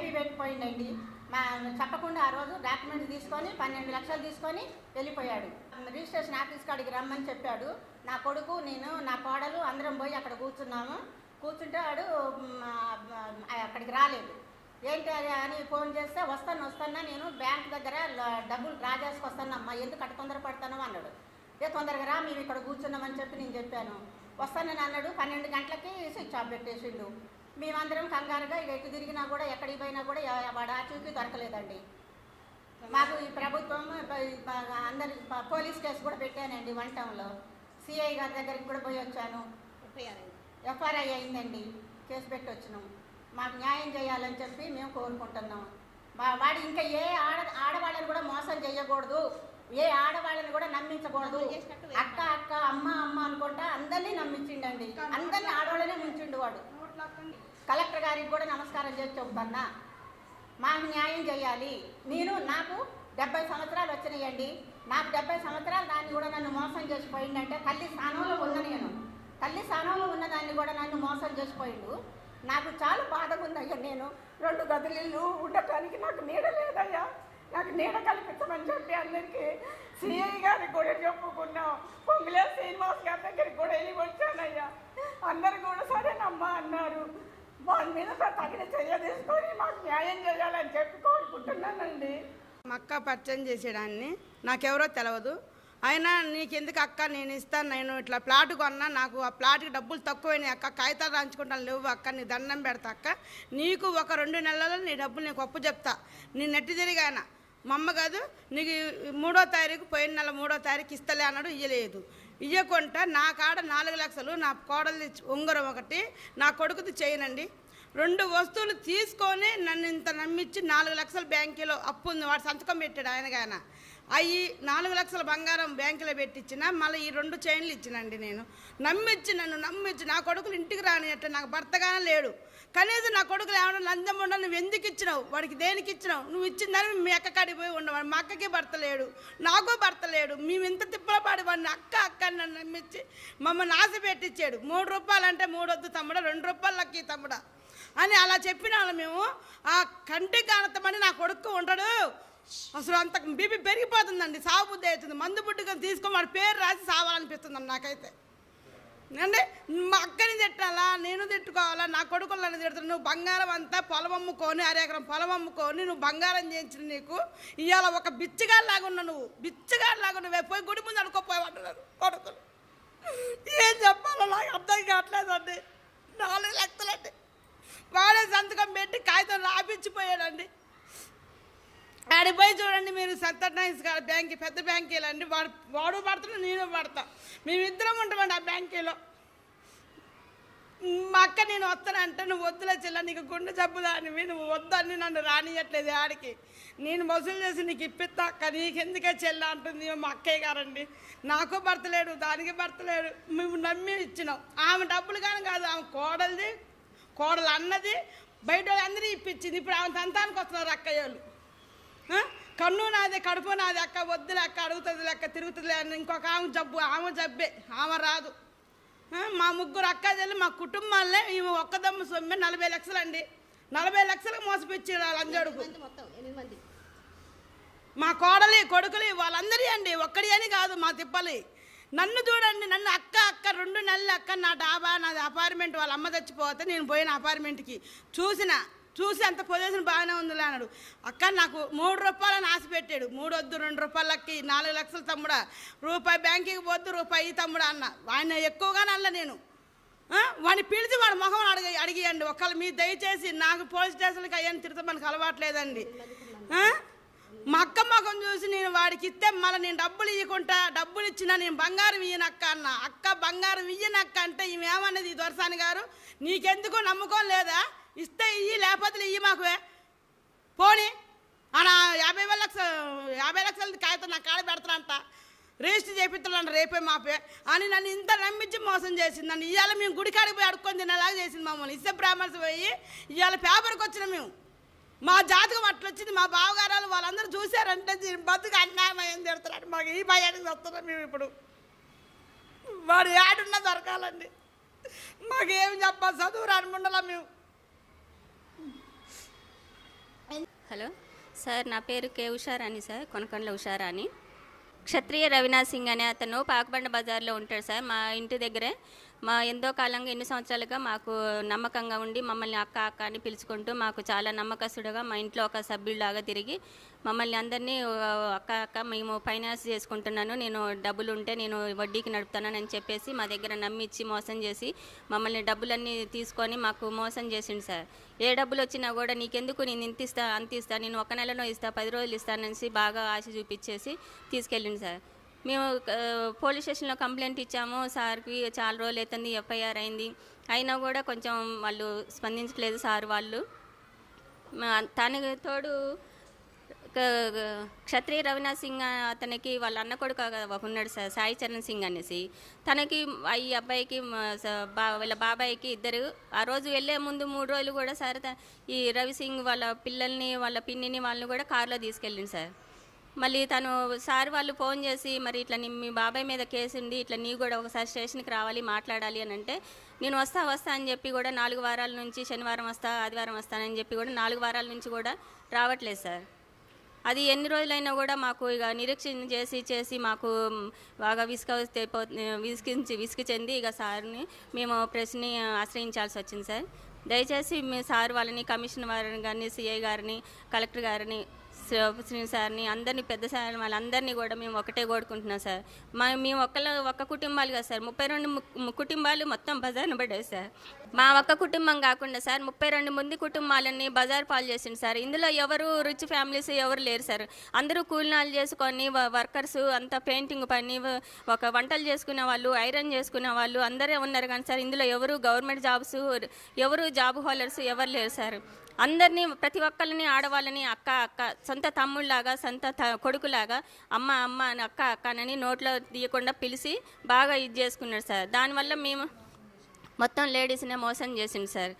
చేయండి మా చెప్పకుండా ఆ రోజు డాక్యుమెంట్స్ తీసుకొని పన్నెండు లక్షలు తీసుకొని వెళ్ళిపోయాడు. రిజిస్ట్రేషన్ ఆఫీస్ కాడికి రమ్మని చెప్పాడు. నా కొడుకు నేను నా కోడలు అందరం పోయి అక్కడ కూర్చున్నాము. కూర్చుంటే వాడు అక్కడికి రాలేదు. ఏంటి అని ఫోన్ చేస్తే వస్తాను వస్తానా నేను బ్యాంక్ దగ్గర డబ్బులు డ్రా చేసుకొస్తానమ్మా ఎందుకు అట్ట తొందర పడతాను అన్నాడు. ఏ తొందరగా రా మేము ఇక్కడ కూర్చున్నామని చెప్పి నేను చెప్పాను. వస్తానని అన్నాడు. పన్నెండు గంటలకి స్విచ్ ఆఫ్ పెట్టేసిండు. మేమందరం కంగారుగా ఇక ఎటు తిరిగినా కూడా ఎక్కడికి పోయినా కూడా ఎ- వాడు ఆచూకీ దొరకలేదండి. మాకు ఈ ప్రభుత్వం అందరి పోలీస్ కేసు కూడా పెట్టానండి వన్ టౌన్లో. సిఐ గారి దగ్గరికి కూడా పోయి వచ్చాను. ఎఫ్ఆర్ఐ అయిందండి. కేసు పెట్టి వచ్చినాం మాకు న్యాయం చేయాలని చెప్పి మేము కోరుకుంటున్నాం. వాడు ఇంకా ఏ ఆడ ఆడవాళ్ళని కూడా మోసం చేయకూడదు. ఏ ఆడవాళ్ళని కూడా నమ్మించకూడదు. అక్క అక్క అమ్మ అమ్మ అనుకుంటా అందరినీ నమ్మించిండండి. అందరినీ ఆడవాళ్ళనే ఉంచిండు వాడు. కలెక్టర్ గారికి కూడా నమస్కారం చేసి చెబుతున్నా మాకు న్యాయం చేయాలి. నేను నాకు డెబ్బై సంవత్సరాలు వచ్చినాయండి. నాకు డెబ్బై సంవత్సరాలు దాన్ని కూడా నన్ను మోసం చేసిపోయిందంటే తల్లి స్థానంలో ఉన్న నేను. తల్లి స్థానంలో ఉన్న దాన్ని కూడా నన్ను మోసం చేసిపోయిండు నాకు చాలా బాధగా ఉందయ్యా నేను. రెండు గదులు ఉండటానికి నాకు నీడ లేదయ్యా. నాకు నీడ కల్పించమని చెప్పి అందరికీ సిఐ గారికి కూడా చెప్పుకున్నాం. పొంగులే శ్రీనివాస్ గారి దగ్గరికి కూడా వెళ్ళి వచ్చానయ్యా. అందరు కూడా అమ్మా అన్నారు వాళ్ళ మీద తగిన చర్య తీసుకొని మాకు న్యాయం చేయాలని చెప్పి కోరుకుంటున్నానండి. మా అక్క పరిచయం చేసేదాన్ని నాకెవరో తెలియదు అయినా నీకెందుకు అక్క? నేను ఇస్తాను. నేను ఇట్లా ప్లాట్ కొన్నా నాకు ఆ ప్లాట్కి డబ్బులు తక్కువైనాయి అక్క. కాగితాలు రాంచుకుంటాను లేవు అక్క నీ దండం పెడతా అక్క. నీకు ఒక రెండు నెలల్లో నీ డబ్బులు నీకు అప్పు చెప్తా. నీ నెట్టి తిరిగాన మా అమ్మ కాదు నీకు మూడో తారీఖు పోయిన నెల మూడో తారీఖు ఇస్తలే అన్నాడు ఇయ్యలేదు. ఇయ్యకుంటా నా కాడ నాలుగు లక్షలు నా కోడలి ఉంగరం ఒకటి నా కొడుకుది చేయనండి. రెండు వస్తువులు తీసుకొని నన్ను ఇంత నమ్మించి నాలుగు లక్షలు బ్యాంకులో అప్పు ఉంది వాడు సంతకం పెట్టాడు ఆయనగాయన. అవి నాలుగు లక్షల బంగారం బ్యాంకులో పెట్టించిన మళ్ళీ ఈ రెండు చైన్లు ఇచ్చినండి నేను. నమ్మించి నన్ను నమ్మించి నా కొడుకులు ఇంటికి రానియట్టు నాకు భర్తగానే లేడు. కనీసం నా కొడుకులు ఏమన్నా నందం ఉండ నువ్వు ఎందుకు ఇచ్చినావు? వాడికి దేనికి ఇచ్చినావు? నువ్వు ఇచ్చిందని మీ అక్క కాడికి పోయి ఉండవాడు మా అక్కకి భర్త లేడు. నాకు భర్త లేడు. మేము ఇంత తిప్పల పాడి వాడిని అక్క అక్క అని నన్ను నమ్మించి మమ్మల్ని ఆశ పెట్టించాడు. మూడు రూపాయలు అంటే మూడు వద్దు తమ్ముడా రెండు రూపాయలు లక్కి తమ్ముడా అని అలా చెప్పిన వాళ్ళు మేము. ఆ కంటికి కానతమని నా కొడుకు ఉండడు. అసలు అంత బీపీ పెరిగిపోతుందండి. సాగు బుద్ధి అవుతుంది. మందు బుడ్డుగా తీసుకొని వాడి పేరు రాసి సావాలనిపిస్తుందండి నాకైతే. అంటే మా అక్కని తిట్టాలా నేను తిట్టుకోవాలా నా కొడుకులు నన్ను తిడతాను నువ్వు బంగారం అంతా పొలం అమ్ముకొని అరెకరం పొలం అమ్ముకొని నువ్వు బంగారం చేయించిన నీకు. ఇవాళ ఒక బిచ్చగాడిలాగా ఉన్నావు నువ్వు. బిచ్చగాడిలాగా నువ్వే పోయి గుడి ముందు అనుకోపోయాడు కొడుకులు. ఏం చెప్పాలో నాకు అర్థం కావట్లేదండి. నాలుగు లెక్కలండి. వాడే సంతకం పెట్టి కాగితం రాపించిపోయాడండి. ఆడికి పోయి చూడండి మీరు సత్యనారాయణ గారి బ్యాంక్ పెద్ద బ్యాంకీలు అండి. వాడు వాడు పడుతున్నా నేను పడతా. మేమిద్దరం ఉంటామండి ఆ బ్యాంకీలో. మా అక్క నేను వస్తానంటే నువ్వు వద్దులే చెల్ల నీకు గుండె జబ్బుదానివి నువ్వు వద్దని నన్ను రానియట్లేదు ఆడికి. నేను వసూలు చేసి నీకు ఇప్పిస్తా అక్క నీకెందుకే చెల్ల అంటుంది మా అక్కయ్య గారండి. నాకు భర్తలేడు దానికి భర్తలేడు మేము నమ్మి ఇచ్చినాం. ఆమె డబ్బులు కానీ కాదు ఆమె కోడలిది కోడలు అన్నది బయట అందరూ ఇప్పించింది. ఇప్పుడు ఆమె సంతానికి వస్తున్నారు అక్కయ్యోళ్ళు. కన్ను నాదే కడుపు నాది అక్క వద్దులే అక్క అడుగుతుంది లెక్క తిరుగుతుంది అని ఇంకొక ఆమె జబ్బు ఆమె జబ్బే ఆమె రాదు? మా ముగ్గురు అక్క చెల్లి మా కుటుంబాలనే ఈమె ఒక్కదమ్మ సొమ్మె నలభై లక్షలు అండి నలభై లక్షలకు మోసపిచ్చి లంజడుకు మంది మా కోడలి కొడుకులు వాళ్ళందరి అండి ఒక్కడి అని కాదు మా తిప్పలి. నన్ను చూడండి నన్ను అక్క అక్క రెండు నెలలు అక్క నా డాబా నాది అపార్ట్మెంట్ వాళ్ళ అమ్మ చచ్చిపోతే నేను పోయిన అపార్ట్మెంట్కి చూసిన చూసి అంత పొజిషన్ బాగానే ఉందిలే అన్నాడు. అక్క నాకు మూడు రూపాయలని ఆశ పెట్టాడు. మూడు వద్దు రెండు రూపాయలకి నాలుగు లక్షలు తమ్ముడా. రూపాయి బ్యాంకుకి పోద్దు రూపాయి తమ్ముడా అన్న. ఆయన ఎక్కువగానే అల్ల నేను. వాడిని పిలిచి వాడి మొహం అడిగి అడిగియండి. ఒకళ్ళు మీ దయచేసి నాకు పోలీస్ స్టేషన్కి అయ్యని తిరుతమనికి మనకు అలవాట్లేదండి మా అక్క మొఖం చూసి నేను వాడికి ఇస్తే మళ్ళీ నేను డబ్బులు ఇవ్వకుంటా డబ్బులు ఇచ్చినా నేను బంగారం ఇయ్యనక్క అన్న. అక్క బంగారం ఇయ్యనక్క అంటే ఈమె ఏమన్నది ఈ దొరసాని గారు? నీకెందుకు నమ్మకం లేదా? ఇస్తే ఇయ్యి లేకపోతే ఇయ్యి మాకు. పోనీ. అన్న యాభై వేల లక్ష యాభై లక్షల కాగితం నా కాడ పెడతానంట. రిజిస్టర్ చేపిస్తానంట రేపే మాపే. అని నన్ను ఇంత నమ్మించి మోసం చేసింది. నన్ను ఇవాళ మేము గుడికాడికి పోయి అడుక్కొని తినేలాగా చేసింది మమ్మల్ని. ఇస్తే బ్రాహ్మణ్స్ పోయి ఇవాళ పేపర్కి వచ్చిన మేము. మా జాతకం అట్లా వచ్చింది. మా బావగారాలు వాళ్ళందరూ చూశారంటే దీని బతుకు అన్యాయం తిడతారు మాకు ఈ భయానికి వస్తున్నాం మేము ఇప్పుడు. వాడు ఏడున్నా దొరకాలండి. మాకేం చెప్పాలి? చదువు రానుకుండాలా మేము. హలో. సార్ నా పేరు కే ఉషారాణి సార్ కొనకొండల ఉషారాణి. క్షత్రియ రవినాథ్ సింగ్ అనే అతను పాకబండ బజార్లో ఉంటాడు సార్. మా ఇంటి దగ్గరే మా ఎంతో కాలంగా ఎన్ని సంవత్సరాలుగా మాకు నమ్మకంగా ఉండి మమ్మల్ని అక్క అక్క అని పిలుచుకుంటూ మాకు చాలా నమ్మకస్తుడుగా మా ఇంట్లో ఒక సభ్యుడిలాగా తిరిగి మమ్మల్ని అందరినీ అక్క అక్క మేము ఫైనాన్స్ చేసుకుంటున్నాను. నేను డబ్బులు ఉంటే నేను వడ్డీకి నడుపుతానని అని చెప్పేసి మా దగ్గర నమ్మిచ్చి మోసం చేసి మమ్మల్ని డబ్బులన్నీ తీసుకొని మాకు మోసం చేసిండు సార్. ఏ డబ్బులు వచ్చినా కూడా నీకెందుకు నేను ఇంత ఇస్తా అంత ఇస్తా నేను ఒక నెలలో ఇస్తా పది రోజులు ఇస్తానని బాగా ఆశ చూపించేసి తీసుకెళ్ళింది సార్. మేము పోలీస్ స్టేషన్లో కంప్లైంట్ ఇచ్చాము. సార్కి చాలా రోజులు అవుతుంది ఎఫ్ఐఆర్ అయింది. అయినా కూడా కొంచెం వాళ్ళు స్పందించలేదు సార్ వాళ్ళు. తనకి తోడు క్షత్రియ రవినాథ్ సింగ్ అతనికి వాళ్ళ అన్న కొడుకు ఉన్నాడు సార్ సాయి చరణ్ సింగ్ అనేసి. తనకి ఈ అబ్బాయికి వాళ్ళ బాబాయికి ఇద్దరు. ఆ రోజు వెళ్ళే ముందు మూడు రోజులు కూడా సార్ ఈ రవి సింగ్ వాళ్ళ పిల్లల్ని వాళ్ళ పిన్నిని వాళ్ళని కూడా కారులో తీసుకెళ్ళింది సార్. మళ్ళీ తను సార్ వాళ్ళు ఫోన్ చేసి మరి ఇట్లా నీ మీ బాబాయ్ మీద కేసు ఉంది ఇట్లా నీ కూడా ఒకసారి స్టేషన్కి రావాలి మాట్లాడాలి అని అంటే నేను వస్తా వస్తా అని చెప్పి కూడా నాలుగు వారాల నుంచి శనివారం వస్తా ఆదివారం వస్తానని చెప్పి కూడా నాలుగు వారాల నుంచి కూడా రావట్లేదు సార్. అది ఎన్ని రోజులైనా కూడా మాకు ఇక నిరీక్షణ చేసి చేసి మాకు బాగా విసుక విసికించి విసుగు చెంది ఇక సార్ని మేము ప్రెస్ని ఆశ్రయించాల్సి వచ్చింది సార్. దయచేసి మీ సార్ వాళ్ళని కమిషనర్ వారిని కానీ సిఐ గారిని కలెక్టర్ గారిని శ్రీ- సార్ని అందరినీ పెద్ద సార్ వాళ్ళందరినీ కూడా మేము ఒకటే కోరుకుంటున్నాం సార్. మా మేము ఒకళ్ళ ఒక్క కుటుంబాలు కదా సార్. ముప్పై రెండు ము- కుటుంబాలు మొత్తం బజార్ను పడ్డాయి సార్. మా ఒక్క కుటుంబం కాకుండా సార్ ముప్పై రెండు మంది కుటుంబాలని బజార్ పాలు చేసింది సార్. ఇందులో ఎవరు రిచ్ ఫ్యామిలీస్ ఎవరు లేరు సార్. అందరూ కూలినాలు చేసుకొని వ- వర్కర్స్ అంతా పెయింటింగ్ పని ఒక వంటలు చేసుకునే వాళ్ళు ఐరన్ చేసుకునే వాళ్ళు అందరే ఉన్నారు కానీ సార్ ఇందులో ఎవరు గవర్నమెంట్ జాబ్స్ ఎవరు జాబ్ హోల్డర్స్ ఎవరు లేరు సార్. అందరినీ ప్రతి ఒక్కరిని ఆడవాళ్ళని అక్క అక్క సొంత తమ్ముళ్ళలాగా సొంత త- కొడుకులాగా అమ్మ అమ్మ అని అక్క అక్క అని నోట్లో తీయకుండా పిలిచి బాగా ఇది చేసుకున్నాడు సార్. దానివల్ల మేము మొత్తం లేడీస్నే మోసం చేసింది సార్.